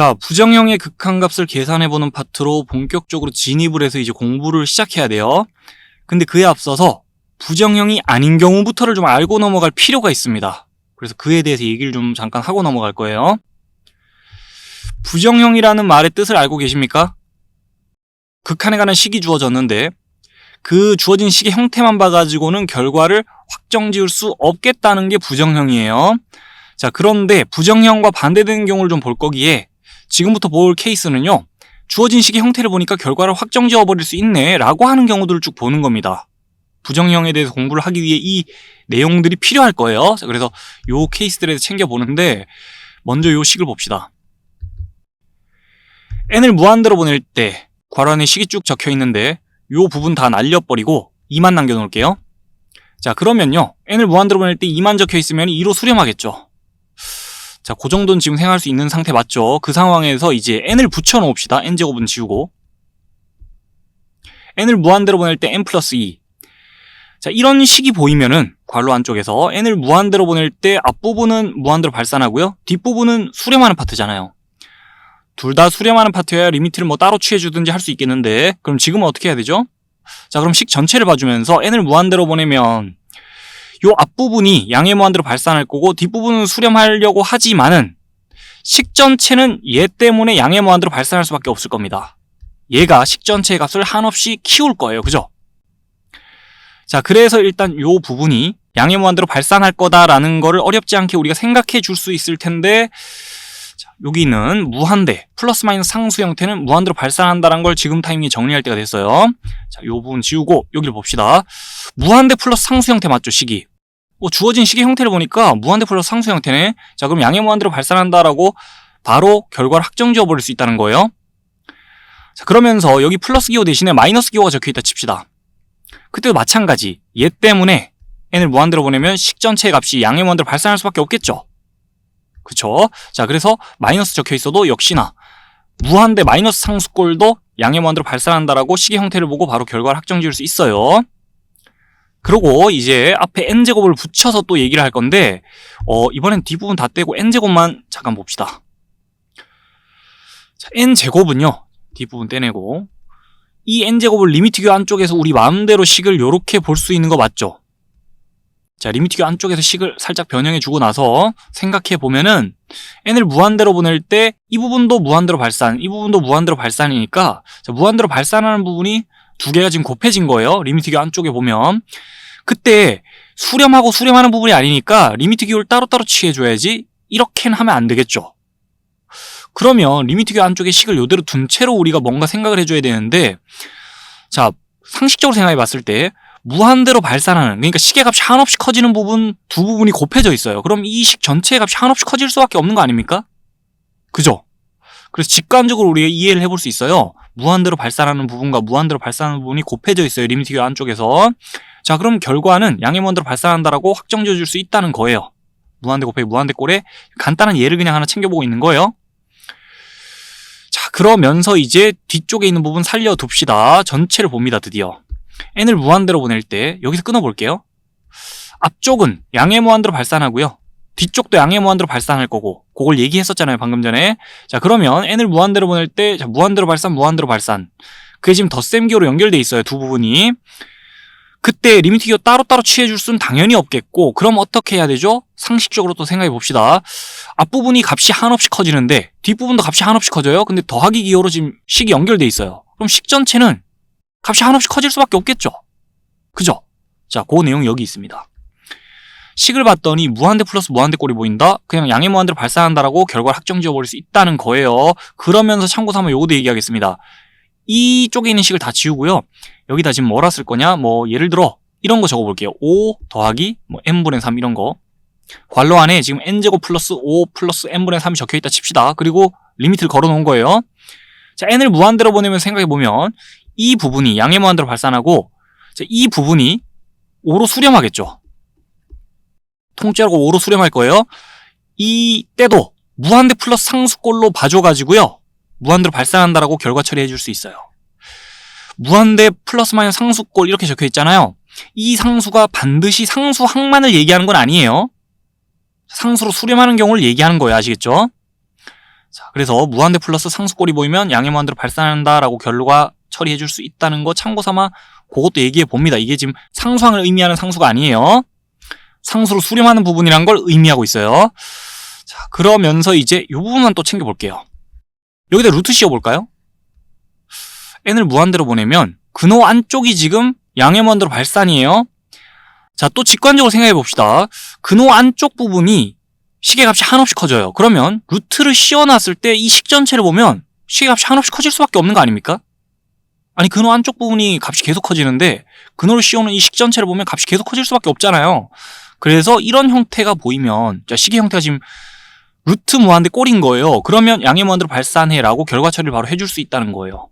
자, 부정형의 극한값을 계산해보는 파트로 본격적으로 진입을 해서 이제 공부를 시작해야 돼요. 근데 그에 앞서서 부정형이 아닌 경우부터를 좀 알고 넘어갈 필요가 있습니다. 그래서 그에 대해서 얘기를 좀 잠깐 하고 넘어갈 거예요. 부정형이라는 말의 뜻을 알고 계십니까? 극한에 관한 식이 주어졌는데 그 주어진 식의 형태만 봐가지고는 결과를 확정 지을 수 없겠다는 게 부정형이에요. 자, 그런데 부정형과 반대되는 경우를 좀 볼 거기에 지금부터 볼 케이스는요. 주어진 식의 형태를 보니까 결과를 확정 지어 버릴 수 있네 라고 하는 경우들을 쭉 보는 겁니다. 부정형에 대해서 공부를 하기 위해 이 내용들이 필요할 거예요. 자, 그래서 요 케이스들에 대해서 챙겨보는데 먼저 요 식을 봅시다. n을 무한대로 보낼 때 괄호 안에 식이 쭉 적혀 있는데 요 부분 다 날려버리고 2만 남겨놓을게요. 자 그러면요 n을 무한대로 보낼 때 2만 적혀 있으면 2로 수렴하겠죠. 자, 그 정도는 지금 생각할 수 있는 상태 맞죠? 그 상황에서 이제 n을 붙여 놓읍시다. n제곱은 지우고. n을 무한대로 보낼 때 n 플러스 2. 자, 이런 식이 보이면은 괄호 안쪽에서 n을 무한대로 보낼 때 앞부분은 무한대로 발산하고요. 뒷부분은 수렴하는 파트잖아요. 둘 다 수렴하는 파트여야 리미트를 뭐 따로 취해주든지 할 수 있겠는데 그럼 지금은 어떻게 해야 되죠? 자, 그럼 식 전체를 봐주면서 n을 무한대로 보내면 요 앞부분이 양의 무한대로 발산할 거고 뒷부분은 수렴하려고 하지만은 식 전체는 얘 때문에 양의 무한대로 발산할 수밖에 없을 겁니다. 얘가 식 전체의 값을 한없이 키울 거예요. 그죠? 자, 그래서 일단 요 부분이 양의 무한대로 발산할 거다라는 거를 어렵지 않게 우리가 생각해 줄 수 있을 텐데 자, 여기는 무한대 플러스 마이너스 상수 형태는 무한대로 발산한다는 걸 지금 타이밍에 정리할 때가 됐어요. 자, 요 부분 지우고 여기를 봅시다. 무한대 플러스 상수 형태 맞죠, 식이? 어, 주어진 식의 형태를 보니까 무한대 플러스 상수 형태네. 자, 그럼 양의 무한대로 발산한다라고 바로 결과를 확정 지어 버릴 수 있다는 거예요. 자, 그러면서 여기 플러스 기호 대신에 마이너스 기호가 적혀 있다 칩시다. 그때도 마찬가지. 얘 때문에 n을 무한대로 보내면 식 전체의 값이 양의 무한대로 발산할 수밖에 없겠죠. 그쵸? 자, 그래서 마이너스 적혀 있어도 역시나 무한대 마이너스 상수꼴도 양의 무한대로 발산한다라고 식의 형태를 보고 바로 결과를 확정 지을 수 있어요. 그리고 이제 앞에 n제곱을 붙여서 또 얘기를 할 건데 어, 이번엔 뒷부분 다 떼고 n제곱만 잠깐 봅시다. 자, n제곱은요. 뒷부분 떼내고 이 n제곱을 리미트교 안쪽에서 우리 마음대로 식을 요렇게 볼 수 있는 거 맞죠? 자, 리미트교 안쪽에서 식을 살짝 변형해 주고 나서 생각해 보면은 n을 무한대로 보낼 때 이 부분도 무한대로 발산, 이 부분도 무한대로 발산이니까 자, 무한대로 발산하는 부분이 두 개가 지금 곱해진 거예요. 리미트 기호 안쪽에 보면. 그때 수렴하고 수렴하는 부분이 아니니까 리미트 기호를 따로따로 취해줘야지 이렇게는 하면 안 되겠죠. 그러면 리미트 기호 안쪽에 식을 요대로 둔 채로 우리가 뭔가 생각을 해줘야 되는데 자 상식적으로 생각해 봤을 때 무한대로 발산하는 그러니까 식의 값이 한없이 커지는 부분 두 부분이 곱해져 있어요. 그럼 이 식 전체의 값이 한없이 커질 수밖에 없는 거 아닙니까? 그죠? 그래서 직관적으로 우리가 이해를 해볼 수 있어요. 무한대로 발산하는 부분과 무한대로 발산하는 부분이 곱해져 있어요. 리미트 교 안쪽에서. 자, 그럼 결과는 양의 무한대로 발산한다라고 확정 지어 줄 수 있다는 거예요. 무한대 곱하기 무한대 꼴에 간단한 예를 그냥 하나 챙겨보고 있는 거예요. 자, 그러면서 이제 뒤쪽에 있는 부분 살려둡시다. 전체를 봅니다, 드디어. n을 무한대로 보낼 때 여기서 끊어볼게요. 앞쪽은 양의 무한대로 발산하고요. 뒤쪽도 양의 무한대로 발산할 거고 그걸 얘기했었잖아요 방금 전에. 자 그러면 n을 무한대로 보낼 때 자, 무한대로 발산 무한대로 발산. 그게 지금 덧셈 기호로 연결돼 있어요 두 부분이. 그때 리미트 기호 따로따로 취해줄 수는 당연히 없겠고 그럼 어떻게 해야 되죠? 상식적으로 또 생각해 봅시다. 앞부분이 값이 한없이 커지는데 뒷부분도 값이 한없이 커져요. 근데 더하기 기호로 지금 식이 연결돼 있어요. 그럼 식 전체는 값이 한없이 커질 수밖에 없겠죠? 그죠? 자, 그 내용 여기 있습니다. 식을 봤더니 무한대 플러스 무한대 꼴이 보인다? 그냥 양의 무한대로 발산한다라고 결과를 확정 지어버릴 수 있다는 거예요. 그러면서 참고 삼아 요거도 얘기하겠습니다. 이쪽에 있는 식을 다 지우고요. 여기다 지금 뭐라 쓸 거냐? 뭐 예를 들어 이런 거 적어볼게요. 5 더하기 뭐 n분의 3 이런 거. 괄호 안에 지금 n제곱 플러스 5 플러스 n분의 3이 적혀있다 칩시다. 그리고 리미트를 걸어놓은 거예요. 자, n을 무한대로 보내면 생각해보면 이 부분이 양의 무한대로 발산하고 자, 이 부분이 5로 수렴하겠죠. 통째로 5로 수렴할 거예요. 이 때도 무한대 플러스 상수꼴로 봐줘가지고요. 무한대로 발산한다라고 결과 처리해 줄 수 있어요. 무한대 플러스 마이너스 상수꼴 이렇게 적혀 있잖아요. 이 상수가 반드시 상수 항만을 얘기하는 건 아니에요. 상수로 수렴하는 경우를 얘기하는 거예요. 아시겠죠? 자, 그래서 무한대 플러스 상수꼴이 보이면 양의 무한대로 발산한다라고 결과 처리해 줄 수 있다는 거 참고 삼아 그것도 얘기해 봅니다. 이게 지금 상수항을 의미하는 상수가 아니에요. 상수로 수렴하는 부분이란 걸 의미하고 있어요. 자, 그러면서 이제 이 부분만 또 챙겨볼게요. 여기다 루트 씌워볼까요? n을 무한대로 보내면 근호 안쪽이 지금 양의 무한대로 발산이에요. 자, 또 직관적으로 생각해 봅시다. 근호 안쪽 부분이 시계값이 한없이 커져요. 그러면 루트를 씌워놨을 때 이 식 전체를 보면 시계값이 한없이 커질 수밖에 없는 거 아닙니까? 아니 근호 안쪽 부분이 값이 계속 커지는데 근호를 씌우는 이 식 전체를 보면 값이 계속 커질 수밖에 없잖아요. 그래서 이런 형태가 보이면 자, 시계 형태가 지금 루트 무한대 꼴인 거예요. 그러면 양의 무한대로 발산해라고 결과 처리를 바로 해줄 수 있다는 거예요.